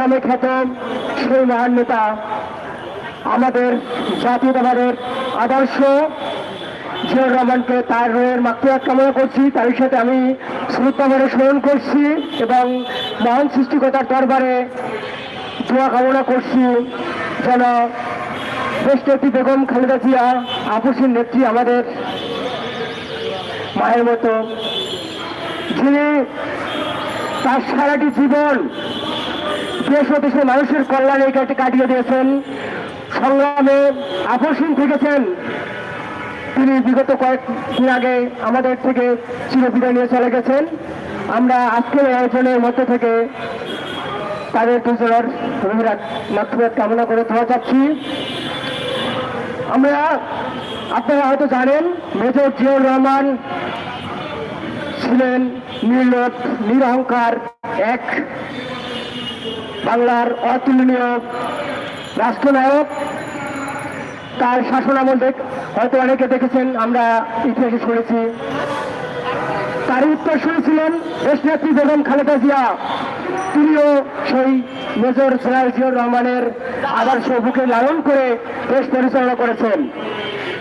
নামে খ্যাত সেই মহান নেতা, আমাদের জাতীয়তাবাদের আদর্শ, জিয়াউর রহমানকে তার রোয়ের মাত্রাত কামনা করছি, তার সাথে আমি শ্রদ্ধাভরে স্মরণ করছি এবং মহান সৃষ্টিকতার দরবারে দোয়া কামনা করছি যেন দেশনেত্রী বেগম খালেদা জিয়া আপসীর নেত্রী আমাদের মায়ের মতো, যিনি তার সারাটি জীবন দেশ ও দেশের মানুষের কল্যাণে কাটে কাটিয়ে দিয়েছেন। সংগ্রামে আকর্ষণ থেকেছেন। তিনি বিগত কয়েকদিন আগে আমাদের থেকে চিরবিদায় নিয়ে চলে গেছেন। আমরা আজকের এই আয়োজনের মধ্যে থেকে তাদের দুজনের রবিরাত মাতৃরাত কামনা করে ধোয়া যাচ্ছি। আমরা, আপনারা হয়তো জানেন, মেজর জিয়াউর রহমান ছিলেন নির্লোভ নিরহংকার এক বাংলার অতুলনীয় রাষ্ট্রনায়ক, তার শাসনামল হয়তো অনেকে দেখেছেন, আমরা ইতিহাসে শুনেছি। তার উত্তর শুনেছিলেন দেশনেত্রী বেগম খালেদা জিয়া। তিনিও সেই মেজর জেনারেল জিয়াউর রহমানের আদর্শ বুকে লালন করে দেশ পরিচালনা করেছেন।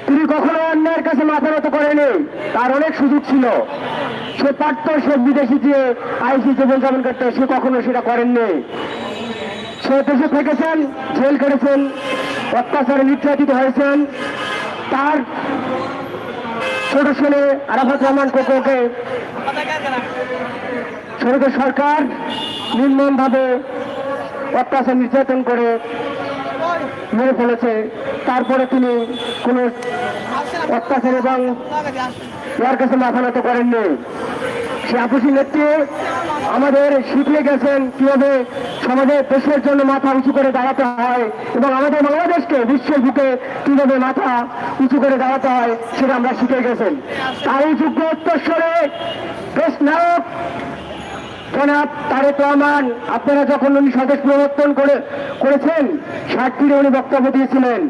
তিনি কখনো অন্যায়ের কাছে মাথা নত করেনি তার অনেক সুযোগ ছিল। সে পারত সে বিদেশি যে আইসি জীবনযাপন করতে, সে কখনো সেটা করেননি। দেশে থেকেছেন, জেল কেটেছেন অত্যাচারে নির্যাতিত হয়েছেন। তার ছোট ছেলে আরাফাত রহমান কোকোকে সরকার সরকার নির্মমভাবে অত্যাচার নির্যাতন করে মেরে ফেলেছে। তারপরে তিনি কোনো অত্যাচার এবং ইয়ার কাছে মাথা নত করেননি। সে আপুসি নেত্রী আমাদের শিখিয়ে গেছেন কীভাবে সমাজে দেশের জন্য মাথা উঁচু করে দাঁড়াতে হয় এবং আমাদের বাংলাদেশকে বিশ্বের বুকে কীভাবে মাথা উঁচু করে দাঁড়াতে হয় সেটা আমরা শিখে গেছেন। তারই যোগ্য উত্তরস্বরে দেশ নায়ক জনাব তারেক রহমান, আপনারা যখন উনি স্বদেশ প্রবর্তন করে, করেছেন মিনিট উনি বক্তব্য দিয়েছিলেন।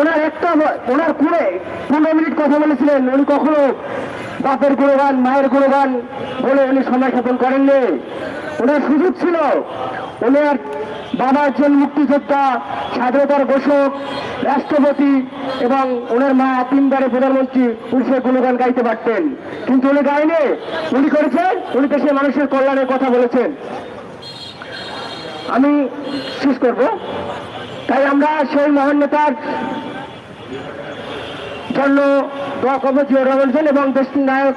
ওনার একটা ওনার কুড়ে পনেরো মিনিট কথা বলেছিলেন, উনি কখনো বাপের গুণগান, মায়ের গুণগান বলে উনি সময় স্থাপন করেননি। ওনার সুযোগ ছিল। ওনার বাবা একজন মুক্তিযোদ্ধা স্বাধীনতার ঘোষক, রাষ্ট্রপতি এবং ওনার মা তিনবারে প্রধানমন্ত্রী সে গুণগান গাইতে পারতেন। কিন্তু উনি গাইনি। উনি করেছেন? উনি দেশের মানুষের কল্যাণের কথা বলেছেন। আমি শেষ করব। তাই আমরা সেই মহান নেতার জন্য দোয়া করব জিয়া রহমান এবং দেশের নায়ক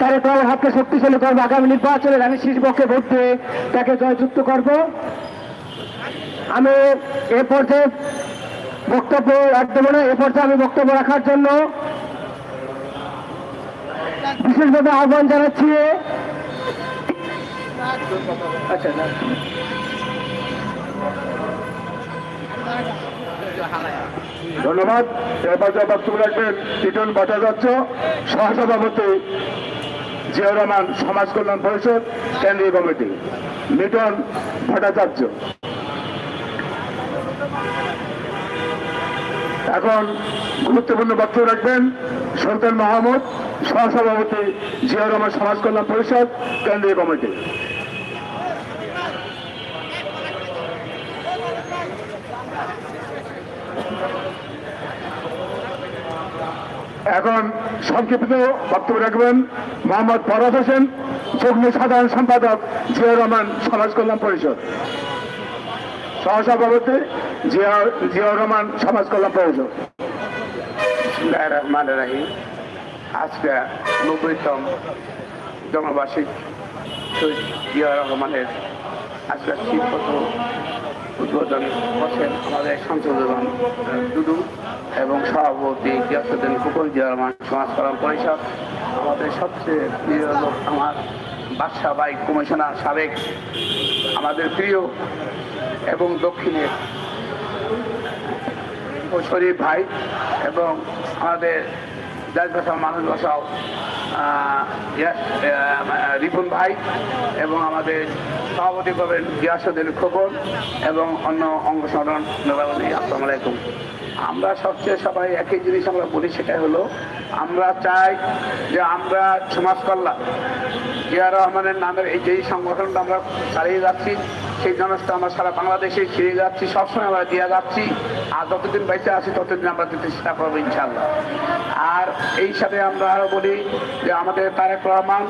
তারেক রহমান হাতকে শক্তিশালী করব। আগামী নির্বাচনে আমি শীর্ষ পক্ষে ভোট দিয়ে তাকে জয়যুক্ত করব। আমি এ পর্যায়ে বক্তব্য রাখ দেবো না। এ পর্যায়ে আমি বক্তব্য রাখার জন্য বিশেষভাবে আহ্বান জানাচ্ছি। আচ্ছা ধন্যবাদ। এবার বক্তব্য রাখবেন, টিটন ভট্টাচার্য সহসভাপতি। জিয়াউর রহমান সমাজ কল্যাণ পরিষদ, কেন্দ্রীয় কমিটি। মিটন ভট্টাচার্য। এখন গুরুত্বপূর্ণ বক্তব্য রাখবেন সুলতান মাহমুদ, সহসভাপতি জিয়াউর রহমান সমাজ কল্যাণ পরিষদ, কেন্দ্রীয় কমিটি। এখন সংক্ষিপ্ত বক্তব্য রাখবেন মোহাম্মদ ফরাজ হোসেন, যুগ্ম সাধারণ সম্পাদক জিয়া রহমান, সমাজ কল্যাণ পরিষদ। সহসভাপতি জিয়া জিয়াউর রহমান, সমাজ কল্যাণ পরিষদ। আজকে নব্বইতম জনবার্ষিক শহীদ জিয়া রহমানের আজকে শিল্পত উদ্বোধন করছেন আমাদের সংশোধন দুদু এবং সভাপতি গিয়াসুদ্দিন কুকুর জিয়া রহমান, সমাজ কল্যাণ পরিষদ। আমাদের সবচেয়ে প্রিয় লোক আমার বাদশাহ বাই কমিশনার সাবেক আমাদের প্রিয় এবং দক্ষিণের শরীফ ভাই এবং আমাদের বাঁচাও মানুষ রিপুন ভাই এবং আমাদের সভাপতি করবেন গিয়াসুদ্দিন খোকন এবং অন্য অঙ্গ নেতাবলী আসসালামু আলাইকুম। আমরা সবচেয়ে সবাই একই জিনিস আমরা বলি সেটা হলো আমরা চাই যে আমরা সমাজ কল্যাণ। জিয়া রহমানের নামের এই যেই সংগঠনটা আমরা চালিয়ে যাচ্ছি, সেই জনসটা আমরা সারা বাংলাদেশে ছেড়ে যাচ্ছি, সবসময় আমরা দিয়ে যাচ্ছি। আর যতদিন বেঁচে আছি, ততদিন আমরা দিতে চেষ্টা করব ইনশাল্লাহ আর এই সাথে আমরা আরও বলি যে আমাদের তারেক রহমান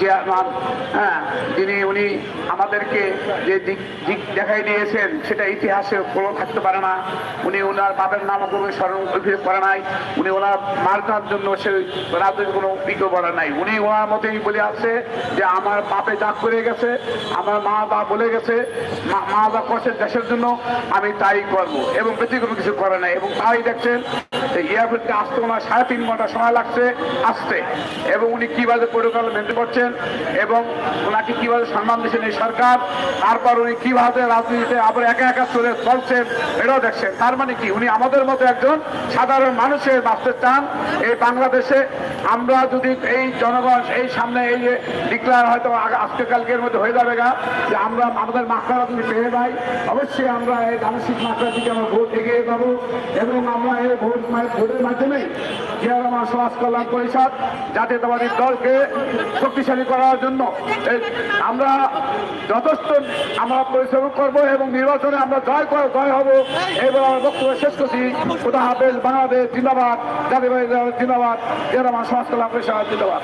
চেয়ারম্যান হ্যাঁ যিনি, উনি আমাদেরকে যে দিক দিক দেখাই দিয়েছেন, সেটা ইতিহাসে কোনো থাকতে পারে না। উনি ওনার বাপের নাম কোনো স্মরণ করে নাই। উনি ওনার মার মার্কার জন্য সে রাজনৈতিক কোনো বিজ্ঞ বলে নাই। উনি ওনার মতেই বলে আছে যে, আমার বাপে যা করে গেছে, আমার মা বা বলে গেছে, মা- মা বা করছে দেশের জন্য, আমি তাই করব এবং ব্যতিক্রম কিছু করে নাই। এবং তাই দেখছেন এয়ারপোর্টে আসতে ওনার সাড়ে তিন ঘণ্টা সময় লাগছে, আসতে। এবং উনি কীভাবে প্রোটোকল মেনটেন করছেন এবং ওনাকে কীভাবে সম্মান দিচ্ছেন এই সরকার, তারপর উনি কীভাবে রাজনীতিতে আবার একা একা চলে চলছেন, এটাও দেখছেন। তার মানে কি, উনি আমাদের মতো একজন সাধারণ মানুষের বাঁচতে চান এই বাংলাদেশে। আমরা যদি এই জনগণ এই সামনে এই যে ডিক্লার হয়তো আজকে কালকের মধ্যে হয়ে যাবে গা, যে আমরা আমাদের মাকড়া যদি পেয়ে যাই অবশ্যই আমরা এই মানসিক মাকড়া থেকে আমরা ভোট এগিয়ে যাব এবং আমরা এই ভোট ভোটের মাধ্যমে জিয়া রহমান সমাজ কল্যাণ পরিষদ, জাতীয়তাবাদী দলকে শক্তিশালী করার জন্য। আমরা যথেষ্ট আমরা পরিশ্রম করব এবং নির্বাচনে আমরা জয় কর- জয় হব এবার আমার বক্তব্য শেষ করছি। খুদা হাফেজ, বাংলাদেশ জিন্দাবাদ জাতীয়বাদী জিন্দাবাদ জিয়া রহমান সমাজ কল্যাণ পরিষদ জিন্দাবাদ।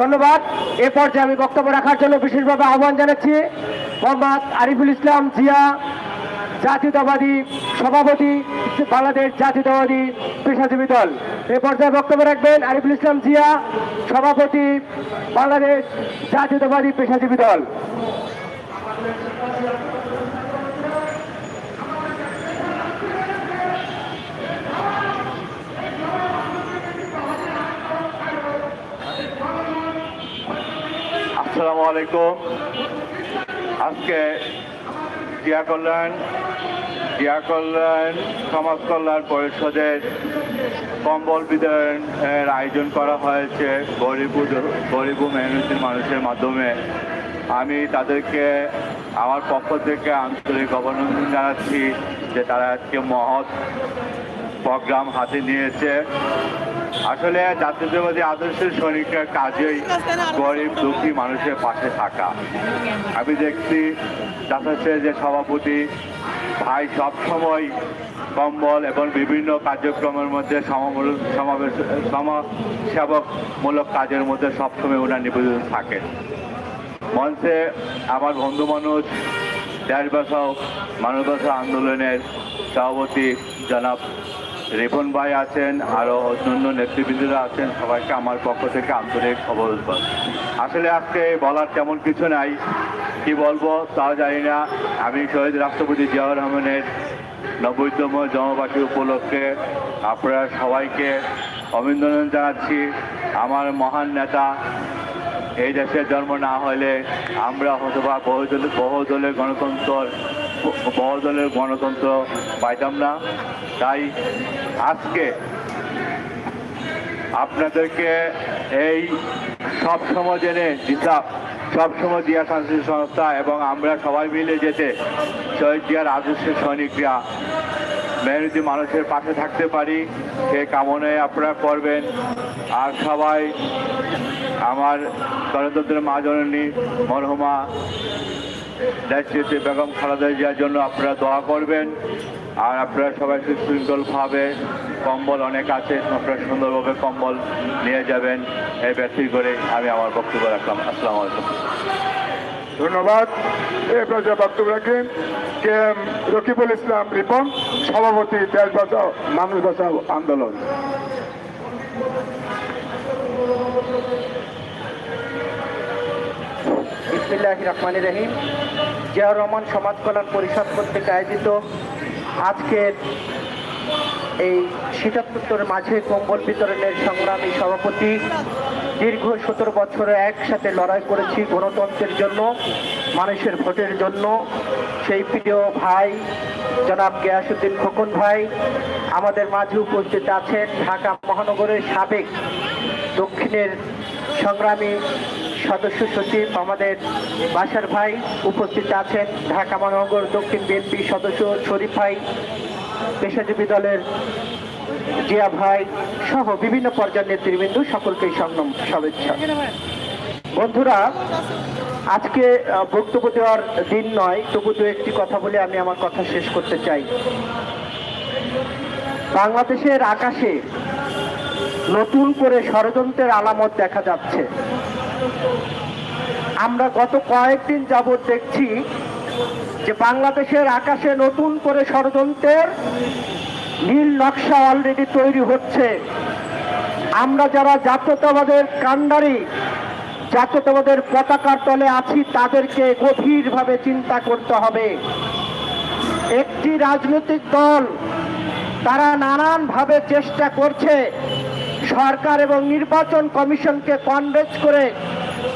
ধন্যবাদ। এ পর্যায়ে আমি বক্তব্য রাখার জন্য বিশেষভাবে আহ্বান জানাচ্ছি মোহাম্মদ আরিফুল ইসলাম জিয়া, জাতীয়তাবাদী সভাপতি, বাংলাদেশ জাতীয়তাবাদী পেশাজীবী দল। এ পর্যায়ে বক্তব্য রাখবেন আরিফুল ইসলাম জিয়া, সভাপতি, বাংলাদেশ জাতীয়তাবাদী পেশাজীবী দল। আসসালামু আলাইকুম। আজকে জিয়া কল্যাণ জিয়া কল্যাণ, সমাজ কল্যাণ পরিষদের কম্বল বিতরণের আয়োজন করা হয়েছে গরিব গরিব মেহনতির মানুষের মাধ্যমে। আমি তাদেরকে, আমার পক্ষ থেকে আঞ্চলিক অভিনন্দন জানাচ্ছি যে তারা আজকে মহৎ প্রোগ্রাম হাতে নিয়েছে। আসলে জাতীয়তাবাদী আদর্শের সৈনিকের কাজেই গরিব, দুঃখী মানুষের পাশে থাকা। আমি দেখছি যাচ্ছে যে সভাপতি ভাই সবসময় কম্বল এবং বিভিন্ন কার্যক্রমের মধ্যে সমাবেশ সমাজসেবকমূলক কাজের মধ্যে সবসময় ওনার নিবেদন থাকেন। মঞ্চে আমার বন্ধু মানুষ দেশ বাঁচাও আন্দোলনের সভাপতি জনাব রিপন ভাই আছেন আরও অন্যান্য নেতৃবৃন্দরা আছেন, সবাইকে আমার পক্ষ থেকে আন্তরিক অবরোধ আসলে আজকে বলার তেমন কিছু নাই, কি বলব তাও জানি না। আমি শহীদ রাষ্ট্রপতি জিয়াউর রহমানের নব্বইতম জন্মবার্ষিকী উপলক্ষে আপনারা সবাইকে অভিনন্দন জানাচ্ছি। আমার মহান নেতা, এই দেশের জন্ম না হলে আমরা হয়তো বা বহুদলীয় বহুদলের গণতন্ত্র বহুদলের গণতন্ত্র পাইতাম না। তাই আজকে আপনাদেরকে এই সব সময় জেনে দিতাম সবসময় দিয়া সাংস্কৃতিক সংস্থা এবং আমরা সবাই মিলে যেতে শহীদ জিয়ার আদর্শের সৈনিকরা মেহনতি মানুষের পাশে থাকতে পারি। সে কামনায় আপনারা করবেন। আর সবাই আমার গণতন্ত্রের মা জননী মরহুমা দেশটিতে বেগম খালেদা জিয়ার জন্য আপনারা দোয়া করবেন আর আপনারা সবাই সুশৃঙ্খলভাবে কম্বল অনেক আছে আপনারা সুন্দরভাবে কম্বল নিয়ে যাবেন এই ব্যক্তি করে আমি আমার বক্তব্য রাখলাম আসসালামু আলাইকুম ধন্যবাদ এ পর্যায়ে বক্তব্য রাখেন কে এম রকিবুল ইসলাম রিপন সভাপতি দেশ বাঁচাও মানুষ বাঁচাও আন্দোলন বিসমিল্লাহ রহমান রহিম জিয়াউর রহমান সমাজ কল্যাণ পরিষদ কর্তৃক আয়োজিত আজকের এই শীতাত্তর মাঝে কম্বল বিতরণের সংগ্রামী সভাপতি দীর্ঘ সতেরো বছরে একসাথে লড়াই করেছি গণতন্ত্রের জন্য, মানুষের ভোটের জন্য। সেই প্রিয় ভাই, জনাব গিয়াসুদ্দিন খোকন ভাই, আমাদের মাঝে উপস্থিত আছেন ঢাকা মহানগরের সাবেক দক্ষিণের সংগ্রামী সদস্য সচিব আমাদের বাসার ভাই উপস্থিত আছেন। ঢাকা মহানগর দক্ষিণ বিএনপি সদস্য শরীফ ভাই, পেশাজীবী দলের জিয়া ভাই সহ বিভিন্ন পর্যায়ের নেতৃবৃন্দ সকলকেই সংগ্রাম, শুভেচ্ছা। বন্ধুরা, আজকে বক্তব্য দেওয়ার দিন নয়, তবু দু একটি কথা বলে আমি আমার কথা শেষ করতে চাই। বাংলাদেশের আকাশে নতুন করে ষড়যন্ত্রের আলামত দেখা যাচ্ছে। আমরা গত কয়েকদিন যাবৎ দেখছি যে বাংলাদেশের আকাশে নতুন করে ষড়যন্ত্রের নীল নকশা অলরেডি তৈরি হচ্ছে। আমরা যারা জাতীয়তাবাদের কাণ্ডারি, জাতীয়তাবাদের পতাকার তলে আছি, তাদেরকে গভীরভাবে চিন্তা করতে হবে। একটি রাজনৈতিক দল তারা নানানভাবে চেষ্টা করছে। সরকার এবং নির্বাচন কমিশনকে কনভেন্স করে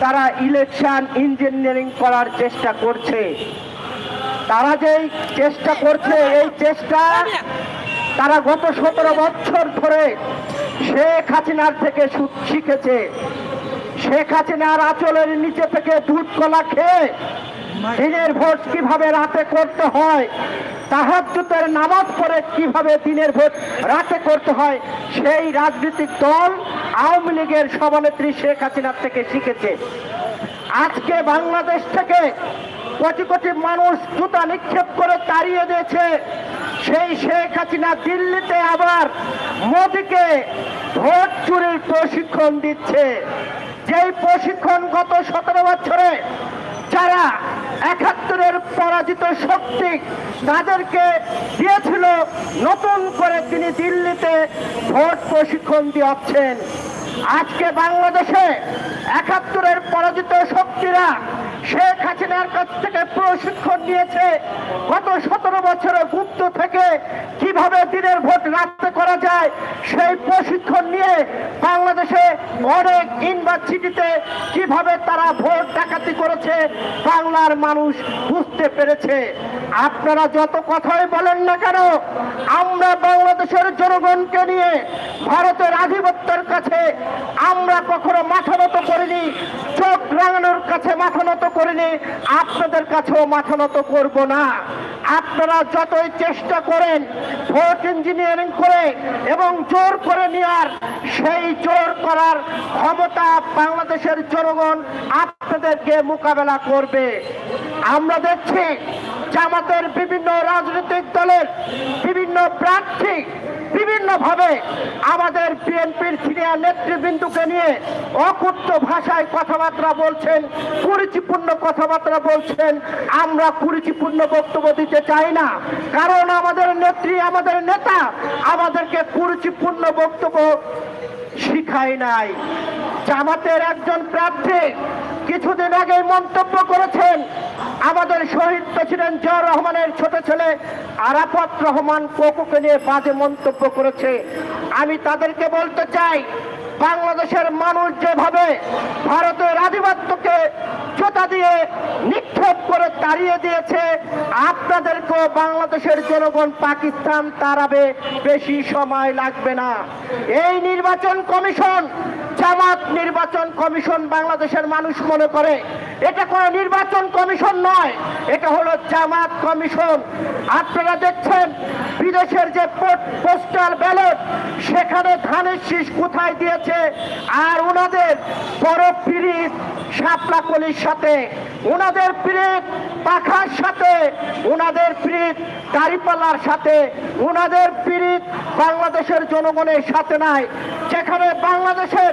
তারা ইলেকশন ইঞ্জিনিয়ারিং করার চেষ্টা করছে। তারা যেই চেষ্টা করছে, এই চেষ্টা তারা গত সতেরো বছর ধরে শেখ হাসিনার থেকে শিখেছে। শেখ হাসিনার আঁচলের নিচে থেকে দুধ কলা খেয়ে দিনের ভোট কীভাবে রাতে করতে হয়? তাহাজ্জুদের নামাজ পড়ে কীভাবে দিনের ভোট রাতে করতে হয়? সেই রাজনৈতিক দল আওয়ামী লীগের সভানেত্রী শেখ হাসিনার থেকে শিখেছে। আজকে বাংলাদেশ থেকে কোটি কোটি মানুষ জুতা নিক্ষেপ করে তাড়িয়ে দিয়েছে। সেই শেখ হাসিনা দিল্লিতে আবার মোদীকে ভোট চুরির প্রশিক্ষণ দিচ্ছে। যেই প্রশিক্ষণ গত সতেরো বছরে যারা একাত্তরের পরাজিত শক্তি তাদেরকে দিয়েছিল। নতুন করে তিনি দিল্লিতে ভোট প্রশিক্ষণ দিচ্ছেন। আজকে বাংলাদেশে একাত্তরের পরাজিত শক্তিরা শেখ হাসিনার কাছ থেকে প্রশিক্ষণ নিয়েছে। গত সতেরো বছরে গুপ্ত থেকে কীভাবে দিনের ভোট রাখতে করা যায়, সেই প্রশিক্ষণ নিয়ে অনেক ইউনিভার্সিটিতে কীভাবে তারা ভোট ডাকাতি করেছে বাংলার মানুষ বুঝতে পেরেছে। আপনারা যত কথাই বলেন না কেন, আমরা বাংলাদেশের জনগণকে নিয়ে ভারতের আধিপত্যের কাছে আমরা কখনো মাথা নত করিনি, চোখ রাঙানোর কাছে মাথা নত করিনি, আপনাদের কাছেও মাথা নত করব না। আপনারা যতই চেষ্টা করেন ভোট ইঞ্জিনিয়ারিং করে এবং জোর করে নেওয়ার, সেই জোর করার ক্ষমতা বাংলাদেশের জনগণ আপনাদেরকে মোকাবেলা করবে। আমরা দেখছি জামাতের বিভিন্ন রাজনৈতিক দলের বিভিন্ন প্রার্থী বিভিন্নভাবে আমাদের বিএনপির সিনিয়র নেতৃবৃন্দকে নিয়ে অকুত্ত ভাষায় কথাবার্তা বলছেন, কুরুচিপূর্ণ কথাবার্তা বলছেন। আমরা কুরুচিপূর্ণ বক্তব্য দিতে চাই না। কারণ আমাদের নেত্রী, আমাদের নেতা আমাদেরকে কুরুচিপূর্ণ বক্তব্য শিখায় নাই। জামাতের একজন প্রার্থী কিছুদিন আগে মন্তব্য করেছেন আমাদের শহীদ প্রেসিডেন্ট জিয়া রহমানের ছোট ছেলে আরাফাত রহমান কোকুকে নিয়ে বাজে মন্তব্য করেছে। আমি তাদেরকে বলতে চাই বাংলাদেশের মানুষ যেভাবে ভারতের আধিপত্যকে জোতা দিয়ে নিক্ষেপ করে তাড়িয়ে দিয়েছে, আপনাদেরকেও বাংলাদেশের জনগণ পাকিস্তান তারাবে বেশি সময় লাগবে না। এই নির্বাচন কমিশন, জামাত নির্বাচন কমিশন বাংলাদেশের মানুষ মনে করে এটা কোনো নির্বাচন কমিশন নয়, এটা হলো জামাত কমিশন। আপনারা দেখছেন বিদেশের যে পোস্টাল ব্যালট, সেখানে ধানের শীষ কোথায় দিয়েছে, আর ওনাদের বড় পিড়িত শাপলা কলির সাথে। ওনাদের পিরিত পাখার সাথে ওনাদের পিরিত দাড়িপাল্লার সাথে ওনাদের পিরিত বাংলাদেশের জনগণের সাথে নাই। যেখানে বাংলাদেশের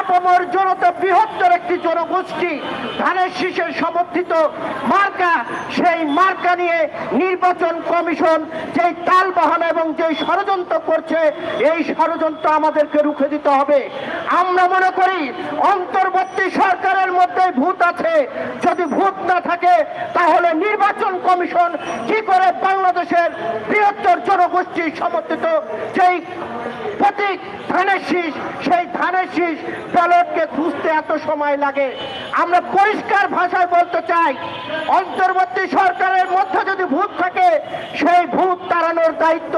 আপমর জনতা বৃহত্তর একটি জনগোষ্ঠী, ধানের শীষের সমর্থিত মার্কা, সেই মার্কা নিয়ে নির্বাচন কমিশন যেই তাল বাহানা এবং যেই ষড়যন্ত্র করছে, এই ষড়যন্ত্র আমাদেরকে রুখে দিতে হবে। আমরা মনে করি, অন্তর্বর্তী সরকারের মধ্যে ভূত আছে। যদি ভূত না থাকে তাহলে নির্বাচন কমিশন কি করে বাংলাদেশের বৃহত্তর জনগোষ্ঠী সমর্থিত? সেই প্রতীক ধানের শীষ, সেই ধানের শীষ ব্যালটকে খুঁজতে এত সময় লাগে। আমরা পরিষ্কার ভাষায় বলতে চাই, অন্তর্বর্তী সরকারের মধ্যে যদি ভূত থাকে, সেই ভূত তাড়ানোর দায়িত্ব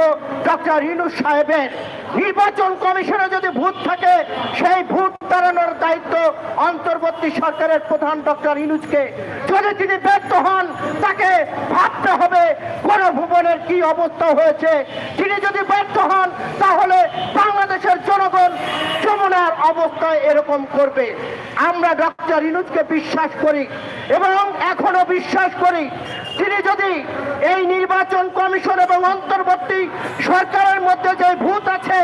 ডক্টর ইনুস সাহেবের নির্বাচন কমিশনে যদি ভূত থাকে, সেই ভূত তাড়ানোর দায়িত্ব অন্তর্বর্তী সরকারের প্রধান ডক্টর ইনুজকে। যদি তিনি ব্যর্থ হন, তাকে ভাবতে হবে গণভবনের কি অবস্থা হয়েছে। তিনি যদি ব্যর্থ হন, তাহলে বাংলাদেশের জনগণ যমুনার অবস্থায় এরকম করবে। আমরা ডক্টর ইনুজকে বিশ্বাস করি এবং এখনও বিশ্বাস করি তিনি যদি এই নির্বাচন কমিশন এবং অন্তর্বর্তী সরকারের মধ্যে যে ভূত আছে,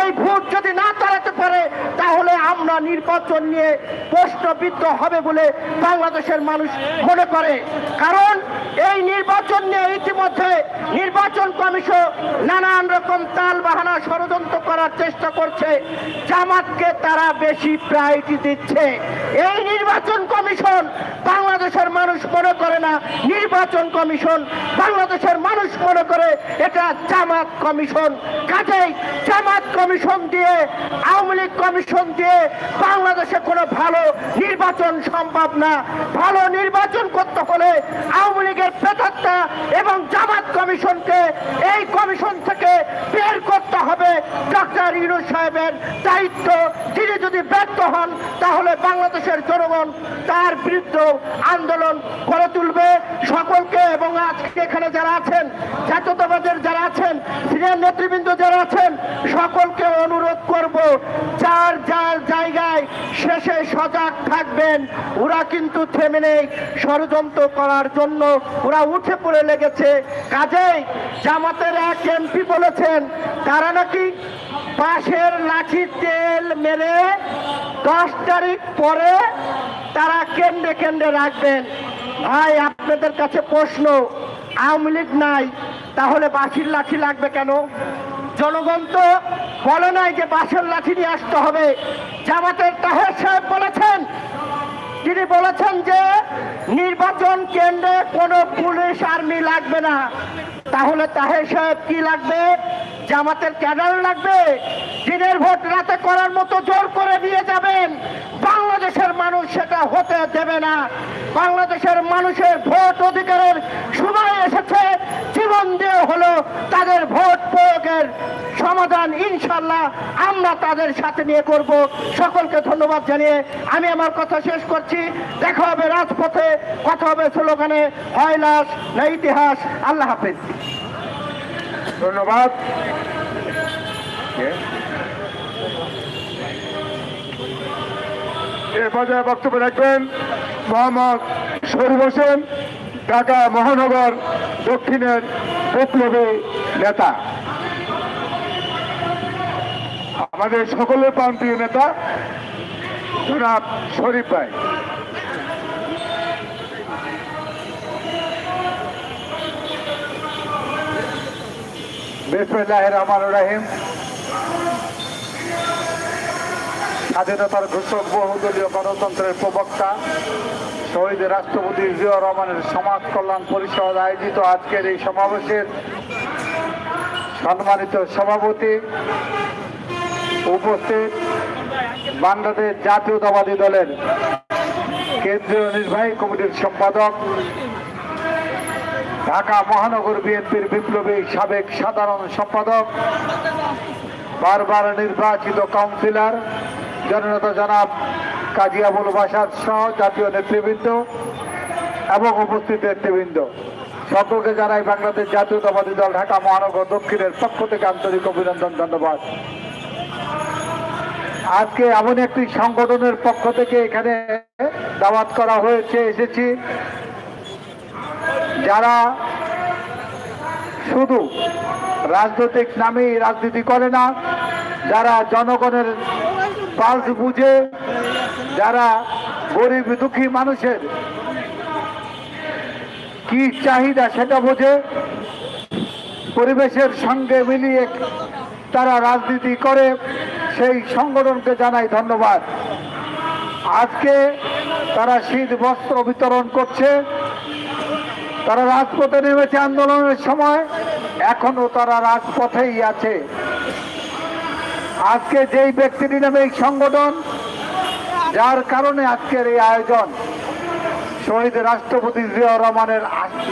এই ভূত যদি না তাড়াতে পারে, তাহলে আমরা নির্বাচন নিয়ে প্রশ্নবিদ্ধ হবে বলে বাংলাদেশের মানুষ মনে করে। কারণ এই নির্বাচন নিয়ে ইতিমধ্যে নির্বাচন কমিশন নানান রকম তাল বাহানা ষড়যন্ত্র করার চেষ্টা করছে। জামাতকে তারা বেশি প্রায়োরিটি দিচ্ছে। এই নির্বাচন কমিশন বাংলাদেশের মানুষ মনে করে না, নির্বাচন কমিশন বাংলাদেশের মানুষ মনে করে এটা জামাত কমিশন। কাজেই জামাত কমিশন দিয়ে, আওয়ামী লীগ কমিশন দিয়ে বাংলাদেশে কোনো ভালো নির্বাচন সম্ভব না ভালো নির্বাচন করতে হলে আওয়ামী লীগের প্রেতাত্মা এবং জামাত কমিশনকে, এই কমিশন থেকে বের করতে হবে। ডক্টর ইউনুস সাহেবের দায়িত্ব। তিনি যদি ব্যর্থ হন, তাহলে বাংলাদেশের জনগণ তার বিরুদ্ধে আন্দোলন গড়ে তুলবে। সকলকে এবং আজকে এখানে যারা আছেন, জাতীয়তাবাদের যারা আছেন, সিনিয়র নেতৃবৃন্দ যারা আছেন, সকলকে অনুরোধ করব, যার যার জায়গায় শেষে সজাগ থাকবেন ওরা কিন্তু থেমে নেই ষড়যন্ত্র করার জন্য। ওরা উঠে পড়ে লেগেছে। কাজেই জামাতের এক এমপি বলেছেন, তারা নাকি বাঁশের লাঠি তেল মেরে দশ তারিখ পরে তারা কেন্দ্রে কেন্দ্রে রাখবেন। ভাই, আপনাদের কাছে প্রশ্ন, আওয়ামী লীগ নাই, তাহলে বাঁশির লাঠি লাগবে কেন? জনগণ তো বলে নাই যে বাঁশের লাঠি নিয়ে আসতে হবে। জামাতের তাহের সাহেব বলেছেন তিনি বলেছেন যে, নির্বাচন কেন্দ্রে কোনো পুলিশ আর্মি লাগবে না। তাহলে তাহের সাহেব কি লাগবে? জামাতের ক্যাডার লাগবে। দিনের ভোট রাতে করার মতো জোর করে দিয়ে যাবেন। বাংলাদেশের মানুষ সেটা হতে দেবে না। বাংলাদেশের মানুষের ভোট অধিকারের সময় এসেছে। জীবন দিয়ে হলো তাদের ভোট প্রয়োগের সমাধান। ইনশাল্লাহ আমরা তাদের সাথে নিয়ে করব। সকলকে ধন্যবাদ জানিয়ে আমি আমার কথা শেষ করছি। দেখা হবে রাজপথে। কথা হবে স্লোগানে, হয় লাশ না ইতিহাস। আল্লাহ হাফেজ। ধন্যবাদ। এ বক্তব্য রাখবেন মোহাম্মদ শরীফ হোসেন, ঢাকা মহানগর দক্ষিণের বিপ্লবী নেতা। আমাদের সকলের প্রান্তীয় নেতা জনাব শরীফ ভাই। বিসমিল্লাহ রহমান রাহিম। স্বাধীনতার ঘোষক, বহুদলীয় গণতন্ত্রের প্রবক্তা, শহীদ রাষ্ট্রপতি জিয়া রহমানের সমাজ কল্যাণ পরিষদ আয়োজিত আজকের এই সমাবেশের সম্মানিত সভাপতি উপস্থিত বাংলাদেশ জাতীয়তাবাদী দলের কেন্দ্রীয় নির্বাহী কমিটির সম্পাদক ঢাকা মহানগর বিএনপির বিপ্লবী সাবেক সাধারণ সম্পাদক, বারবার নির্বাচিত কাউন্সিলর, জননেতা জনাব কাজী আবুল বাসার সহ জাতীয় নেতৃবৃন্দ এবং উপস্থিত নেতৃবৃন্দ। সকলকে জানাই বাংলাদেশ জাতীয়তাবাদী দল ঢাকা মহানগর দক্ষিণের পক্ষ থেকে আন্তরিক অভিনন্দন, ধন্যবাদ। আজকে এমন একটি সংগঠনের পক্ষ থেকে এখানে দাওয়াত করা হয়েছে, এসেছি। যারা শুধু রাজনৈতিক নামেই রাজনীতি করে না, যারা জনগণের পালস বুঝে, যারা গরিব দুঃখী মানুষের কি চাহিদা সেটা বোঝে, পরিবেশের সঙ্গে মিলিয়ে তারা রাজনীতি করে, সেই সংগঠনকে জানাই ধন্যবাদ। আজকে তারা শীত বস্ত্র বিতরণ করছে। তারা রাজপথে নেমেছে আন্দোলনের সময়। এখনও তারা রাজপথেই আছে। আজকে যেই ব্যক্তিটি নামে এই সংগঠন, যার কারণে আজকের এই আয়োজন, শহীদ রাষ্ট্রপতি জিয়া রহমানের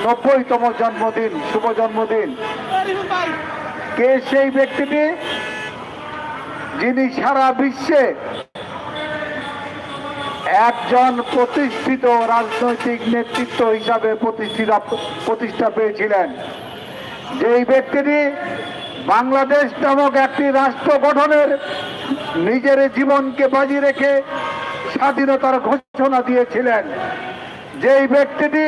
নব্বইতম জন্মদিন, শুভ জন্মদিন। কে সেই ব্যক্তিটি? যিনি সারা বিশ্বে একজন প্রতিষ্ঠিত রাজনৈতিক নেতৃত্ব হিসাবে প্রতিষ্ঠিত, প্রতিষ্ঠা পেয়েছিলেন। যেই ব্যক্তিটি বাংলাদেশ নামক একটি রাষ্ট্র গঠনের নিজের জীবনকে বাজি রেখে স্বাধীনতার ঘোষণা দিয়েছিলেন, যেই ব্যক্তিটি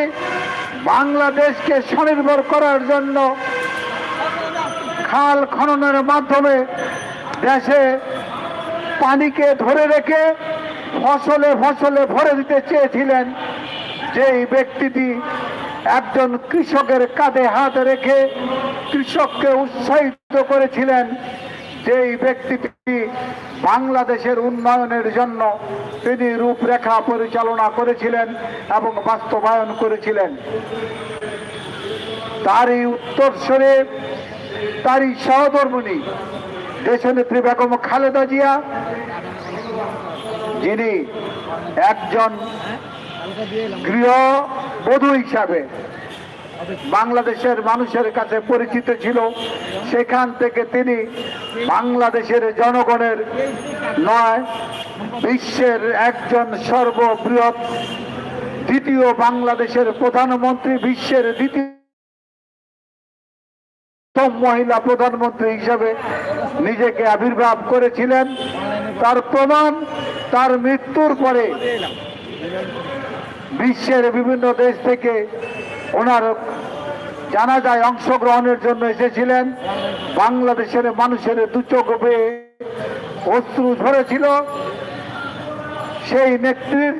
বাংলাদেশকে স্বনির্ভর করার জন্য খাল খননের মাধ্যমে দেশে পানিকে ধরে রেখে ফসলে ফসলে ভরে দিতে চেয়েছিলেন। যেই ব্যক্তিটি একজন কৃষকের কাঁধে হাত রেখে কৃষককে উৎসাহিত করেছিলেন, যেই ব্যক্তিটি বাংলাদেশের উন্নয়নের জন্য তিনি রূপরেখা পরিচালনা করেছিলেন এবং বাস্তবায়ন করেছিলেন। তারই উত্তর উত্তরস্বরে তারই সহধর্মিনী দেশনেত্রী বেগম খালেদা জিয়া যিনি একজন গৃহবধূ হিসাবে বাংলাদেশের মানুষের কাছে পরিচিত ছিল, সেখান থেকে তিনি বাংলাদেশের জনগণের নয়, বিশ্বের একজন সর্ববৃহৎ দ্বিতীয় বাংলাদেশের প্রধানমন্ত্রী, বিশ্বের দ্বিতীয় মহিলা প্রধানমন্ত্রী হিসাবে নিজেকে আবির্ভাব করেছিলেন। তার প্রমাণ, তার মৃত্যুর পরে বিশ্বের বিভিন্ন দেশ থেকে ওনার জানাজায় অংশগ্রহণের জন্য এসেছিলেন। বাংলাদেশের মানুষের দু চোখ বেয়ে অশ্রু ঝরেছিল। সেই নেত্রীর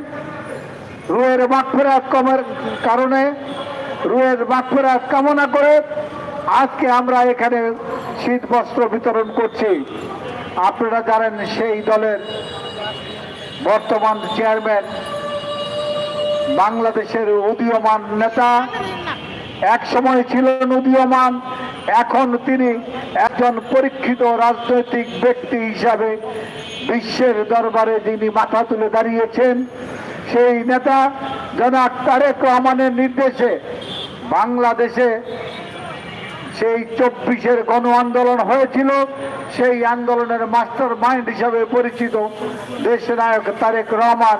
রুয়ের মাগফেরাত কমের কারণে রুয়ের মাগফেরাত কামনা করে আজকে আমরা এখানে শীত বস্ত্র বিতরণ করছি। আপনারা জানেন সেই দলের বর্তমান চেয়ারম্যান বাংলাদেশের উদীয়মান নেতা। এক সময় ছিলেন উদীয়মান, এখন তিনি একজন পরীক্ষিত রাজনৈতিক ব্যক্তি হিসাবে বিশ্বের দরবারে যিনি মাথা তুলে দাঁড়িয়েছেন, সেই নেতা জনাক তারেক রহমানের নির্দেশে বাংলাদেশে সেই চব্বিশের গণ আন্দোলন হয়েছিল, সেই আন্দোলনের মাস্টার মাইন্ড হিসাবে পরিচিত দেশ নায়ক তারেক রহমান।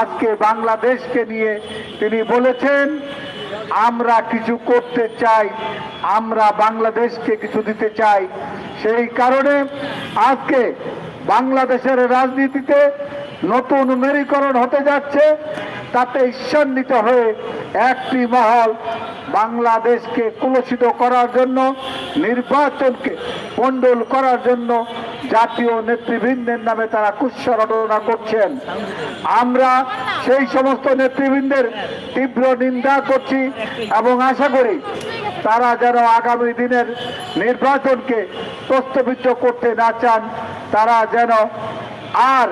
আজকে বাংলাদেশকে নিয়ে তিনি বলেছেন, আমরা কিছু করতে চাই, আমরা বাংলাদেশকে কিছু দিতে চাই। সেই কারণে আজকে বাংলাদেশের রাজনীতিতে নতুন মেরীকরণ হতে যাচ্ছে, তাতে ঈশ্বান্বিত হয়ে একটি মহল বাংলাদেশকে কুলসিত করার জন্য, নির্বাচনকে পণ্ডল করার জন্য জাতীয় নেতৃবৃন্দের নামে তারা কুৎসা করছেন। আমরা সেই সমস্ত নেতৃবৃন্দের তীব্র নিন্দা করছি এবং আশা করি তারা যেন আগামী দিনের নির্বাচনকে প্রস্তাবিত করতে না চান, তারা যেন আর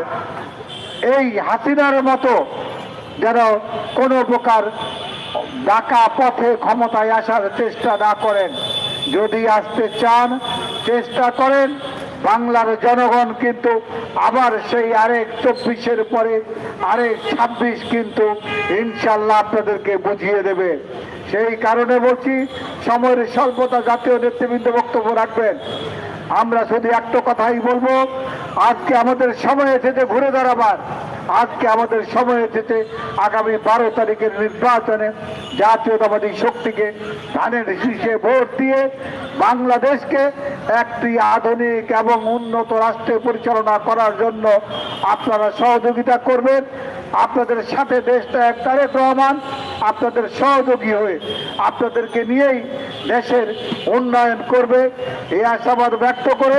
এই হাসিনার মতো যেন কোনো প্রকার ডাকা পথে ক্ষমতায় আসার চেষ্টা না করেন। যদি আসতে চান, চেষ্টা করেন। বাংলার জনগণ কিন্তু আবার সেই আরেক চব্বিশের পরে, আরেক ছাব্বিশ কিন্তু ইনশাল্লাহ আপনাদেরকে বুঝিয়ে দেবে। সেই কারণে বলছি, সময়ের স্বল্পতা জাতীয় নেতৃবৃন্দ বক্তব্য রাখবেন। আমরা শুধু একটা কথাই বলব, আজকে আমাদের সময় এসেছে ঘুরে দাঁড়াবার। আজকে আমাদের সময় এসেছে আগামী বারো তারিখের নির্বাচনে জাতীয়তাবাদী শক্তিকে ধানের শীষে ভোট দিয়ে বাংলাদেশকে একটি আধুনিক এবং উন্নত রাষ্ট্রে পরিচালনা করার জন্য আপনারা সহযোগিতা করবেন। আপনাদের সাথে দেশটা এক তারেক রহমান, আপনাদের সহযোগী হয়ে আপনাদেরকে নিয়েই দেশের উন্নয়ন করবে। এই আশাবাদ ব্যক্ত করে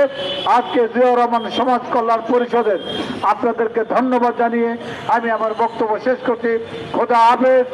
আজকে জিয়াউর রহমান সমাজ কল্যাণ পরিষদের আপনাদেরকে ধন্যবাদ জানিয়ে আমি আমার বক্তব্য শেষ করছি। খোদা হাফেজ।